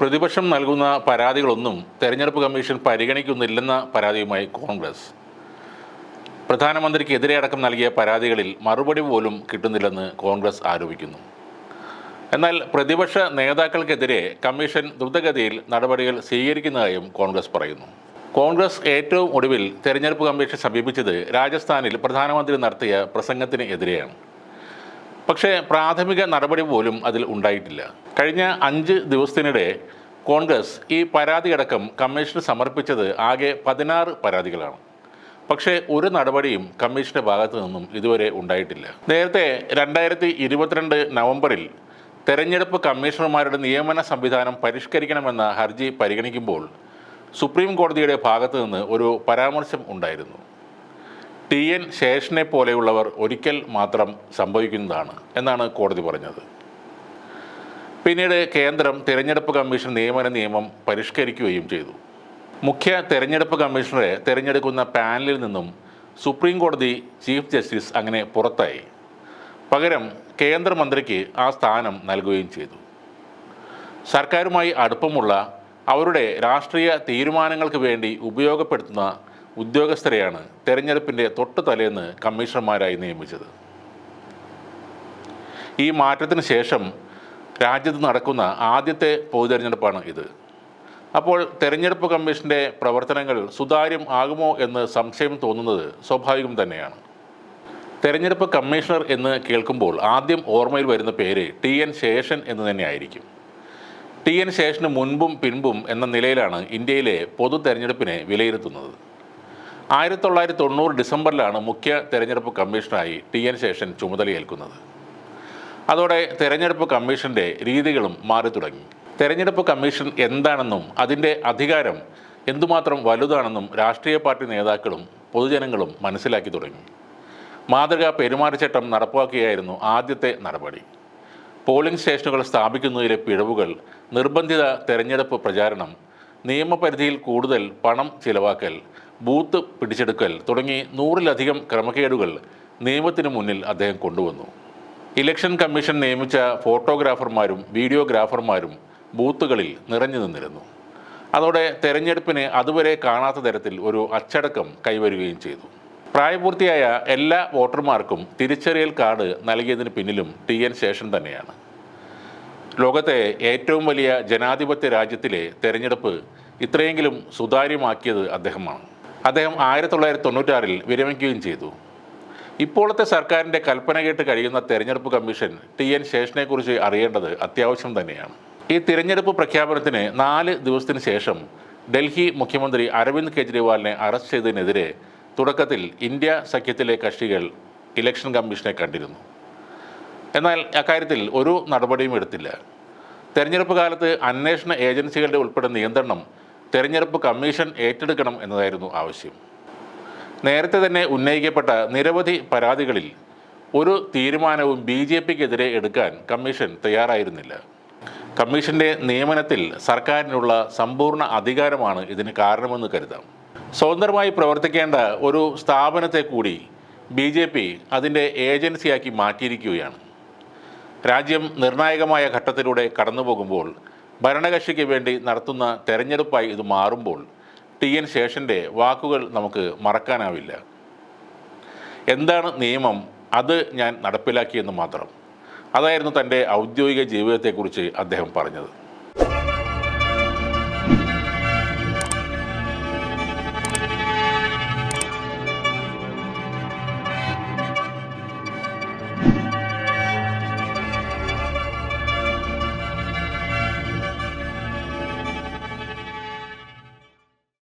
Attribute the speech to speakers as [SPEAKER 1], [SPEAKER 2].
[SPEAKER 1] പ്രതിപക്ഷം നൽകുന്ന പരാതികളൊന്നും തെരഞ്ഞെടുപ്പ് കമ്മീഷൻ പരിഗണിക്കുന്നില്ലെന്ന പരാതിയുമായി കോൺഗ്രസ്. പ്രധാനമന്ത്രിക്കെതിരെ അടക്കം നൽകിയ പരാതികളിൽ മറുപടി പോലും കിട്ടുന്നില്ലെന്ന് കോൺഗ്രസ് ആരോപിക്കുന്നു. എന്നാൽ പ്രതിപക്ഷ നേതാക്കൾക്കെതിരെ കമ്മീഷൻ ദ്രുതഗതിയിൽ നടപടികൾ സ്വീകരിക്കുന്നതായും കോൺഗ്രസ് പറയുന്നു. കോൺഗ്രസ് ഏറ്റവും ഒടുവിൽ തെരഞ്ഞെടുപ്പ് കമ്മീഷൻ സമീപിച്ചത് രാജസ്ഥാനിൽ പ്രധാനമന്ത്രി നടത്തിയ പ്രസംഗത്തിന് എതിരെയാണ്. പക്ഷേ പ്രാഥമിക നടപടി പോലും അതിൽ ഉണ്ടായിട്ടില്ല. കഴിഞ്ഞ അഞ്ച് ദിവസത്തിനിടെ കോൺഗ്രസ് ഈ പരാതിയടക്കം കമ്മീഷന് സമർപ്പിച്ചത് ആകെ പതിനാറ് പരാതികളാണ്. പക്ഷേ ഒരു നടപടിയും കമ്മീഷന്റെ ഭാഗത്തു നിന്നും ഇതുവരെ ഉണ്ടായിട്ടില്ല. നേരത്തെ രണ്ടായിരത്തി ഇരുപത്തിരണ്ട് നവംബറിൽ തെരഞ്ഞെടുപ്പ് കമ്മീഷണർമാരുടെ നിയമന സംവിധാനം പരിഷ്കരിക്കണമെന്ന ഹർജി പരിഗണിക്കുമ്പോൾ സുപ്രീം കോടതിയുടെ ഭാഗത്തു നിന്ന് ഒരു പരാമർശം ഉണ്ടായിരുന്നു. ടി എൻ ശേഷനെ പോലെയുള്ളവർ ഒരിക്കൽ മാത്രം സംഭവിക്കുന്നതാണ് എന്നാണ് കോടതി പറഞ്ഞത്. പിന്നീട് കേന്ദ്രം തിരഞ്ഞെടുപ്പ് കമ്മീഷൻ നിയമന നിയമം പരിഷ്കരിക്കുകയും ചെയ്തു. മുഖ്യ തെരഞ്ഞെടുപ്പ് കമ്മീഷണറെ തിരഞ്ഞെടുക്കുന്ന പാനലിൽ നിന്നും സുപ്രീം കോടതി ചീഫ് ജസ്റ്റിസ് അങ്ങനെ പുറത്തായി. പകരം കേന്ദ്രമന്ത്രിക്ക് ആ സ്ഥാനം നൽകുകയും ചെയ്തു. സർക്കാരുമായി അടുപ്പമുള്ള അവരുടെ രാഷ്ട്രീയ തീരുമാനങ്ങൾക്ക് വേണ്ടി ഉപയോഗപ്പെടുത്തുന്ന ഉദ്യോഗസ്ഥരെയാണ് തെരഞ്ഞെടുപ്പിന്റെ തൊട്ടു തലേന്ന് കമ്മീഷണർമാരായി നിയമിച്ചത്. ഈ മാറ്റത്തിന് ശേഷം രാജ്യത്ത് നടക്കുന്ന ആദ്യത്തെ പൊതുതെരഞ്ഞെടുപ്പാണ് ഇത്. അപ്പോൾ തെരഞ്ഞെടുപ്പ് കമ്മീഷന്റെ പ്രവർത്തനങ്ങൾ സുതാര്യം ആകുമോ എന്ന് സംശയം തോന്നുന്നത് സ്വാഭാവികം തന്നെയാണ്. തെരഞ്ഞെടുപ്പ് കമ്മീഷണർ എന്ന് കേൾക്കുമ്പോൾ ആദ്യം ഓർമ്മയിൽ വരുന്ന പേര് ടി എൻ ശേഷൻ എന്ന് തന്നെയായിരിക്കും. ടി എൻ ശേഷന് മുൻപും പിൻപും എന്ന നിലയിലാണ് ഇന്ത്യയിലെ പൊതു തെരഞ്ഞെടുപ്പിനെ വിലയിരുത്തുന്നത്. ആയിരത്തി തൊള്ളായിരത്തി തൊണ്ണൂറ് ഡിസംബറിലാണ് മുഖ്യ തെരഞ്ഞെടുപ്പ് കമ്മീഷണറായി ടി എൻ ശേഷൻ ചുമതലയേൽക്കുന്നത്. അതോടെ തെരഞ്ഞെടുപ്പ് കമ്മീഷന്റെ രീതികളും മാറി തുടങ്ങി. തെരഞ്ഞെടുപ്പ് കമ്മീഷൻ എന്താണെന്നും അതിന്റെ അധികാരം എന്തുമാത്രം വലുതാണെന്നും രാഷ്ട്രീയ പാർട്ടി നേതാക്കളും പൊതുജനങ്ങളും മനസ്സിലാക്കി തുടങ്ങി. മാതൃകാ പെരുമാറ്റച്ചട്ടം നടപ്പാക്കുകയായിരുന്നു ആദ്യത്തെ നടപടി. പോളിംഗ് സ്റ്റേഷനുകൾ സ്ഥാപിക്കുന്നതിലെ പിഴവുകൾ നിർബന്ധിത തെരഞ്ഞെടുപ്പ് പ്രചാരണം നിയമപരിധിയിൽ കൂടുതൽ പണം ചിലവാക്കൽ ബൂത്ത് പിടിച്ചെടുക്കൽ തുടങ്ങി നൂറിലധികം ക്രമക്കേടുകൾ നിയമത്തിന് മുന്നിൽ അദ്ദേഹം കൊണ്ടുവന്നു. ഇലക്ഷൻ കമ്മീഷൻ നിയമിച്ച ഫോട്ടോഗ്രാഫർമാരും വീഡിയോഗ്രാഫർമാരും ബൂത്തുകളിൽ നിറഞ്ഞു നിന്നിരുന്നു. അതോടെ തെരഞ്ഞെടുപ്പിന് അതുവരെ കാണാത്ത തരത്തിൽ ഒരു അച്ചടക്കം കൈവരുകയും ചെയ്തു. പ്രായപൂർത്തിയായ എല്ലാ വോട്ടർമാർക്കും തിരിച്ചറിയൽ കാർഡ് നൽകിയതിന് പിന്നിലും ടി എൻ ശേഷൻ തന്നെയാണ്. ലോകത്തെ ഏറ്റവും വലിയ ജനാധിപത്യ രാജ്യത്തിലെ തെരഞ്ഞെടുപ്പ് ഇത്രയെങ്കിലും സുതാര്യമാക്കിയത് അദ്ദേഹമാണ്. അദ്ദേഹം ആയിരത്തി തൊള്ളായിരത്തി തൊണ്ണൂറ്റാറിൽ വിരമിക്കുകയും ചെയ്തു. ഇപ്പോഴത്തെ സർക്കാരിന്റെ കൽപ്പന കേട്ട് കഴിയുന്ന തെരഞ്ഞെടുപ്പ് കമ്മീഷൻ ടി എൻ ശേഷനെക്കുറിച്ച് അറിയേണ്ടത് അത്യാവശ്യം തന്നെയാണ്. ഈ തിരഞ്ഞെടുപ്പ് പ്രഖ്യാപനത്തിന് നാല് ദിവസത്തിന് ശേഷം ഡൽഹി മുഖ്യമന്ത്രി അരവിന്ദ് കെജ്രിവാളിനെ അറസ്റ്റ് ചെയ്തതിനെതിരെ തുടക്കത്തിൽ ഇന്ത്യ സഖ്യത്തിലെ കക്ഷികൾ ഇലക്ഷൻ കമ്മീഷനെ കണ്ടിരുന്നു. എന്നാൽ അക്കാര്യത്തിൽ ഒരു നടപടിയും എടുത്തില്ല. തെരഞ്ഞെടുപ്പ് കാലത്ത് അന്വേഷണ ഏജൻസികളുടെ ഉൾപ്പെടെ നിയന്ത്രണം തെരഞ്ഞെടുപ്പ് കമ്മീഷൻ ഏറ്റെടുക്കണം എന്നതായിരുന്നു ആവശ്യം. നേരത്തെ തന്നെ ഉന്നയിക്കപ്പെട്ട നിരവധി പരാതികളിൽ ഒരു തീരുമാനവും ബി ജെ പിക്കെതിരെ എടുക്കാൻ കമ്മീഷൻ തയ്യാറായിരുന്നില്ല. കമ്മീഷന്റെ നിയമനത്തിൽ സർക്കാരിനുള്ള സമ്പൂർണ അധികാരമാണ് ഇതിന് കാരണമെന്ന് കരുതാം. സ്വതന്ത്രമായി പ്രവർത്തിക്കേണ്ട ഒരു സ്ഥാപനത്തെ കൂടി ബി ജെ പി അതിന്റെ ഏജൻസിയാക്കി മാറ്റിയിരിക്കുകയാണ്. രാജ്യം നിർണായകമായ ഘട്ടത്തിലൂടെ കടന്നു പോകുമ്പോൾ ഭരണകക്ഷിക്ക് വേണ്ടി നടത്തുന്ന തെരഞ്ഞെടുപ്പായി ഇത് മാറുമ്പോൾ ടി എൻ ശേഷന്റെ വാക്കുകൾ നമുക്ക് മറക്കാനാവില്ല. എന്താണ് നിയമം? അത് ഞാൻ നടപ്പിലാക്കിയെന്ന് മാത്രം. അതായിരുന്നു തന്റെ ഔദ്യോഗിക ജീവിതത്തെക്കുറിച്ച് അദ്ദേഹം പറഞ്ഞത്.